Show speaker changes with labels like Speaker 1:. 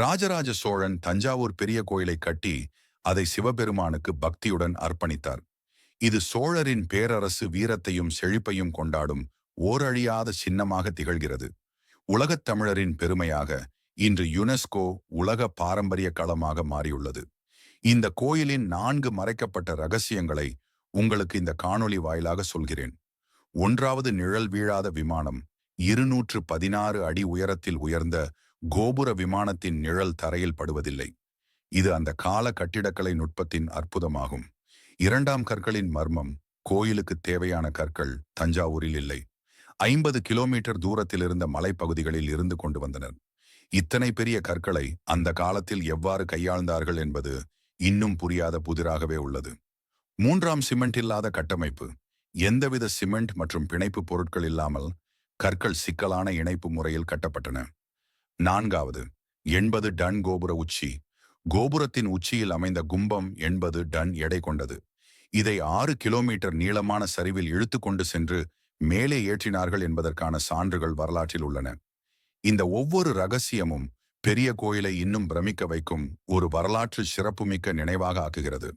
Speaker 1: ராஜராஜ சோழன் தஞ்சாவூர் பெரிய கோயிலை கட்டி அதை சிவபெருமானுக்கு பக்தியுடன் அர்ப்பணித்தார். இது சோழரின் பேரரசு வீரத்தையும் செழிப்பையும் கொண்டாடும் ஓரழியாத சின்னமாக திகழ்கிறது. உலகத் தமிழரின் பெருமையாக இன்று யுனெஸ்கோ உலக பாரம்பரிய களமாக மாறியுள்ளது. இந்த கோயிலின் நான்கு மறைக்கப்பட்ட ரகசியங்களை உங்களுக்கு இந்த காணொளி வாயிலாக சொல்கிறேன். ஒன்றாவது நிழல் வீழாத விமானம் இருநூற்று பதினாறு அடி உயரத்தில் உயர்ந்த கோபுர விமானத்தின் நிழல் தரையில் படுவதில்லை. இது அந்த கால கட்டிடக்கலை நுட்பத்தின் அற்புதமாகும். இரண்டாம் கற்களின் மர்மம் கோயிலுக்கு தேவையான கற்கள் தஞ்சாவூரில் இல்லை. ஐம்பது கிலோமீட்டர் தூரத்தில் இருந்த மலைப்பகுதிகளில் இருந்து கொண்டு வந்தனர். இத்தனை பெரிய கற்களை அந்த காலத்தில் எவ்வாறு கையாழ்ந்தார்கள் என்பது இன்னும் புரியாத புதிராகவே உள்ளது. மூன்றாம் சிமெண்ட் இல்லாத கட்டமைப்பு எந்தவித சிமெண்ட் மற்றும் பிணைப்பு பொருட்கள் இல்லாமல் கற்கள் சிக்கலான இணைப்பு முறையில் கட்டப்பட்டன. நான்காவது எண்பது டன் கோபுர உச்சி. கோபுரத்தின் உச்சியில் அமைந்த கும்பம் எண்பது டன் எடை கொண்டது. இதை ஆறு கிலோமீட்டர் நீளமான சரிவில் இழுத்து கொண்டு சென்று மேலே ஏற்றினார்கள் என்பதற்கான சான்றுகள் வரலாற்றில் உள்ளன. இந்த ஒவ்வொரு ரகசியமும் பெரிய கோயிலை இன்னும் பிரமிக்க வைக்கும் ஒரு வரலாற்று சிறப்புமிக்க நினைவாக ஆக்குகிறது.